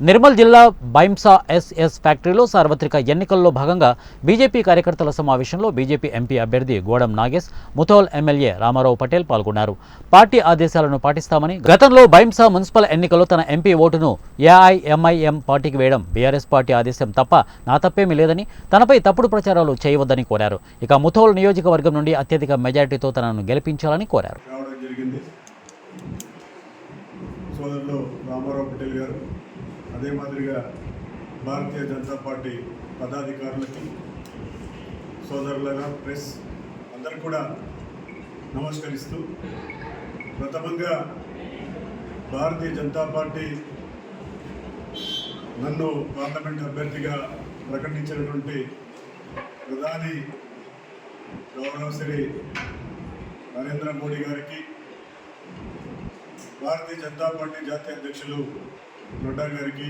నిర్మల్ జిల్లా బైంసా ఎస్ఎస్ ఫ్యాక్టరీలో సార్వత్రిక ఎన్నికల్లో భాగంగా బీజేపీ కార్యకర్తల సమావేశంలో బీజేపీ ఎంపీ అభ్యర్థి గోడం నాగేశ్ ముథోల్ ఎమ్మెల్యే రామారావు పటేల్ పాల్గొన్నారు. పార్టీ ఆదేశాలను పాటిస్తామని గతంలో బైంసా మున్సిపల్ ఎన్నికల్లో తన ఎంపీ ఓటును ఏఐఎంఐఎం పార్టీకి వేయడం బీఆర్ఎస్ పార్టీ ఆదేశం తప్ప నా తప్పేమీ లేదని తనపై తప్పుడు ప్రచారాలు చేయవద్దని కోరారు. ఇక ముథోల్ నియోజకవర్గం నుండి అత్యధిక మెజారిటీతో తనను గెలిపించాలని కోరారు. సోదరులు రామారావు పటేల్ గారు అదే మాదిరిగా భారతీయ జనతా పార్టీ పదాధికారులకి సోదరులగా ప్రెస్ అందరు కూడా నమస్కరిస్తూ ప్రథమంగా భారతీయ జనతా పార్టీ నన్ను పార్లమెంట్ అభ్యర్థిగా ప్రకటించినటువంటి ప్రధాని గౌరవ శ్రీ నరేంద్ర మోడీ గారికి భారతీయ జనతా పార్టీ జాతీయ అధ్యక్షులు నడ్డా గారికి